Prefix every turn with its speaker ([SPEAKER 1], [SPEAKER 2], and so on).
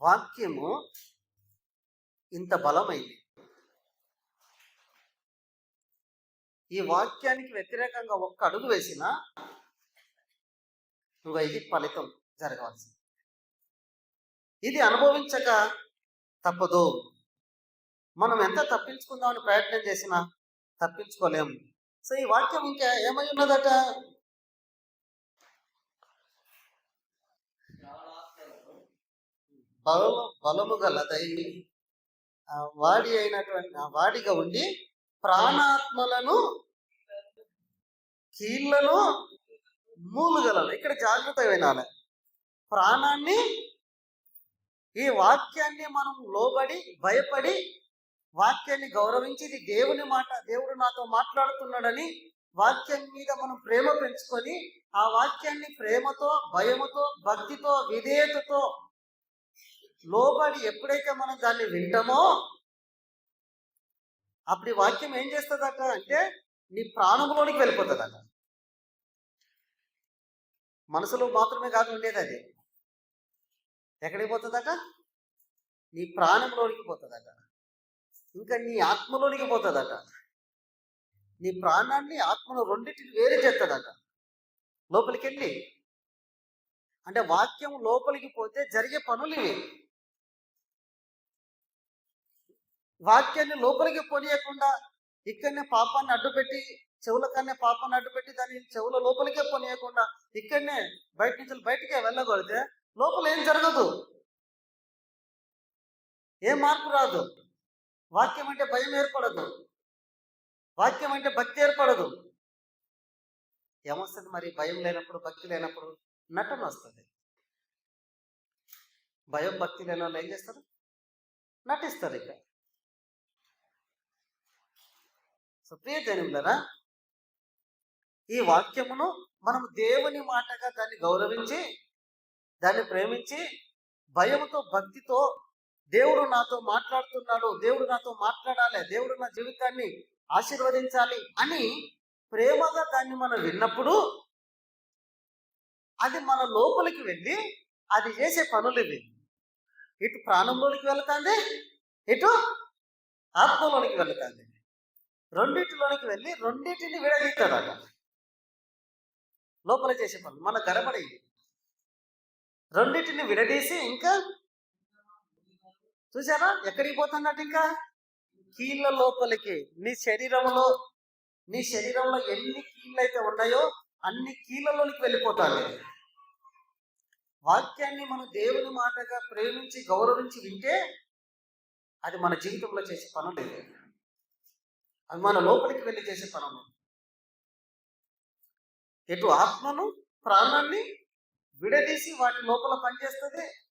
[SPEAKER 1] వాక్యము ఇంత బలమైంది. ఈ వాక్యానికి వ్యతిరేకంగా ఒక్క అడుగు వేసినా నువ్వు ఇది ఫలితం జరగవలసింది. ఇది అనుభవించక తప్పదు. మనం ఎంత తప్పించుకుందామని ప్రయత్నం చేసినా తప్పించుకోలేము సో ఈ వాక్యం ఇంకా ఏమై ఉన్నదట? బలము బలము గలదై ఆ వాడి అయినటువంటి వాడిగా ఉండి ప్రాణాత్మలను కీళ్ళను మూలుగలను ఇక్కడ జాగ్రత్త వినాలి. ప్రాణాన్ని ఈ వాక్యాన్ని మనం లోబడి భయపడి వాక్యాన్ని గౌరవించి ఇది దేవుని మాట దేవుడు నాతో మాట్లాడుతున్నాడని వాక్యం మీద మనం ప్రేమ పెంచుకొని ఆ వాక్యాన్ని ప్రేమతో భయముతో భక్తితో విధేయతతో లోబడి ఎప్పుడైతే మనం దాన్ని వింటామో అప్పుడు ఈ వాక్యం ఏం చేస్తుందట అంటే నీ ప్రాణంలోనికి వెళ్ళిపోతుందట. మనసులో మాత్రమే కాదు ఉండేది అది. ఎక్కడికి పోతుందట? నీ ప్రాణంలోనికి పోతుందట. ఇంకా నీ ఆత్మలోనికి పోతుందట. నీ ప్రాణాన్ని ఆత్మను రెండింటిని వేరు చేస్తుందట. లోపలికి వెళ్ళి అంటే వాక్యం లోపలికి పోతే జరిగే పనులు ఇవి. వాక్యాన్ని లోపలికి పోనీయకుండా ఇక్కడనే పాపాన్ని అడ్డుపెట్టి చెవుల కన్నా పాపాన్ని అడ్డుపెట్టి దాన్ని చెవుల లోపలికే పోనీయకుండా ఇక్కడనే బయట నుంచి బయటికే వెళ్ళగలిగితే లోపల ఏం జరగదు. ఏం మార్పు రాదు. వాక్యం అంటే భయం ఏర్పడదు. వాక్యం అంటే భక్తి ఏర్పడదు. ఏమొస్తుంది మరి? భయం లేనప్పుడు భక్తి లేనప్పుడు నటన వస్తుంది. భయం భక్తి లేని వాళ్ళు ఏం చేస్తారు? నటిస్తారు ఇక. సో ప్రియ ఈ వాక్యమును మనం దేవుని మాటగా దాన్ని గౌరవించి దాన్ని ప్రేమించి భయముతో భక్తితో దేవుడు నాతో మాట్లాడుతున్నాడు దేవుడు నాతో మాట్లాడాలి దేవుడు నా జీవితాన్ని ఆశీర్వదించాలి అని ప్రేమగా దాన్ని మనం విన్నప్పుడు అది మన లోపలికి వెళ్ళి అది చేసే పనులు ఇవి. ఇటు ప్రాణంలోనికి వెళుతుంది ఇటు ఆత్మలోనికి వెళుతుంది. రెండింటిలోనికి వెళ్ళి రెండింటిని విడదీస్తాడట. లోపల చేసే పనులు. మన కనబడి రెండింటిని విడదీసి ఇంకా చూసారా ఎక్కడికి పోతున్నట్టు ఇంకా? కీళ్ళ లోపలికి. నీ శరీరంలో నీ శరీరంలో ఎన్ని కీళ్ళు అయితే ఉన్నాయో అన్ని కీళ్ళలోనికి వెళ్ళిపోతాడు వాక్యాన్ని మనం దేవుని మాటగా ప్రేమించి గౌరవించి వింటే అది మన జీవితంలో చేసే పనులు. లేదు అవి మన లోపలికి వెళ్ళి చేసే పనులు ఎటు ఆత్మను ప్రాణాన్ని విడదీసి వాటి లోపల పనిచేస్తుంది